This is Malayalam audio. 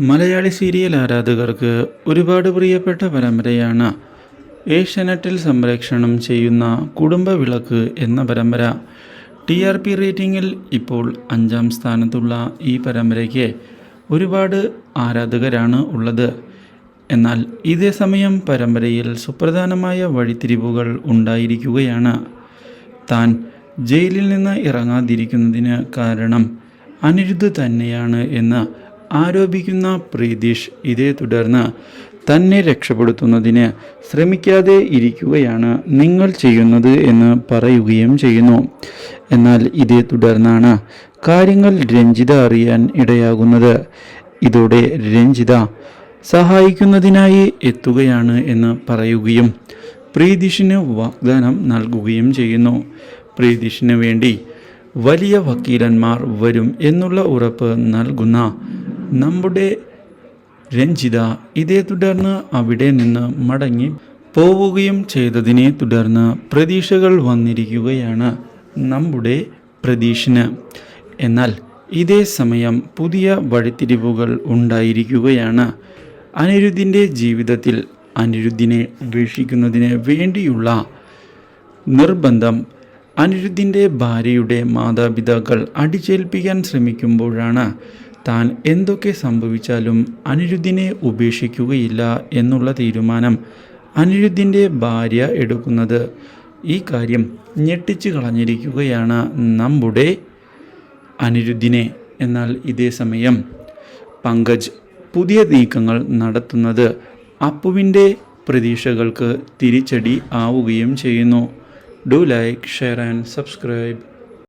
മലയാളി സീരിയൽ ആരാധകർക്ക് ഒരുപാട് പ്രിയപ്പെട്ട പരമ്പരയാണ്. ഏഷ്യാനെറ്റിൽ സംപ്രേക്ഷണം ചെയ്യുന്ന കുടുംബ വിളക്ക് എന്ന പരമ്പര. ടി ആർ പി റേറ്റിംഗിൽ ഇപ്പോൾ അഞ്ചാം സ്ഥാനത്തുള്ള ഈ പരമ്പരയ്ക്ക് ഒരുപാട് ആരാധകരാണ് ഉള്ളത്. എന്നാൽ ഇതേ സമയം പരമ്പരയിൽ സുപ്രധാനമായ വഴിത്തിരിവുകൾ ഉണ്ടായിരിക്കുകയാണ്. താൻ ജയിലിൽ നിന്ന് ഇറങ്ങാതിരിക്കുന്നതിന് കാരണം അനിരുദ്ധ് തന്നെയാണ് എന്ന് ആരോപിക്കുന്ന പ്രീതീഷ് ഇതേ തുടർന്ന് തന്നെ രക്ഷപ്പെടുത്തുന്നതിന് ശ്രമിക്കാതെ ഇരിക്കുകയാണ് നിങ്ങൾ ചെയ്യുന്നത് എന്ന് പറയുകയും ചെയ്യുന്നു. എന്നാൽ ഇതേ തുടർന്നാണ് കാര്യങ്ങൾ രഞ്ജിത അറിയാൻ ഇടയാകുന്നത്. ഇതോടെ രഞ്ജിത സഹായിക്കുന്നതിനായി എത്തുകയാണ് എന്ന് പറയുകയും പ്രീതിഷിന് വാഗ്ദാനം നൽകുകയും ചെയ്യുന്നു. പ്രീതിഷിന് വേണ്ടി വലിയ വക്കീലന്മാർ വരും എന്നുള്ള ഉറപ്പ് നൽകുന്ന നമ്മുടെ രഞ്ജിത ഇതേ തുടർന്ന് അവിടെ നിന്ന് മടങ്ങി പോവുകയും ചെയ്തതിനെ തുടർന്ന് പ്രതീക്ഷകൾ വന്നിരിക്കുകയാണ് നമ്മുടെ പ്രതീക്ഷന് എന്നാൽ ഇതേ സമയം പുതിയ വഴിത്തിരിവുകൾ ഉണ്ടായിരിക്കുകയാണ്. അനിരുദ്ധിന്റെ ജീവിതത്തിൽ അനിരുദ്ധിനെ ഉപേക്ഷിക്കുന്നതിന് വേണ്ടിയുള്ള നിർബന്ധം അനിരുദ്ധിന്റെ ഭാര്യയുടെ മാതാപിതാക്കൾ അടിച്ചേൽപ്പിക്കാൻ ശ്രമിക്കുമ്പോഴാണ് താൻ എന്തൊക്കെ സംഭവിച്ചാലും അനിരുദ്ധിനെ ഉപേക്ഷിക്കുകയില്ല എന്നുള്ള തീരുമാനം അനിരുദ്ധിന്റെ ഭാര്യ എടുക്കുന്നത്. ഈ കാര്യം ഞെട്ടിച്ചു കളഞ്ഞിരിക്കുകയാണ് നമ്മുടെ അനിരുദ്ധിനെ. എന്നാൽ ഇതേ സമയം പങ്കജ് പുതിയ നീക്കങ്ങൾ നടത്തുന്നത് അപ്പുവിന്റെ പ്രതീക്ഷകൾക്ക് തിരിച്ചടി ആവുകയും ചെയ്യുന്നു. Do like share and subscribe.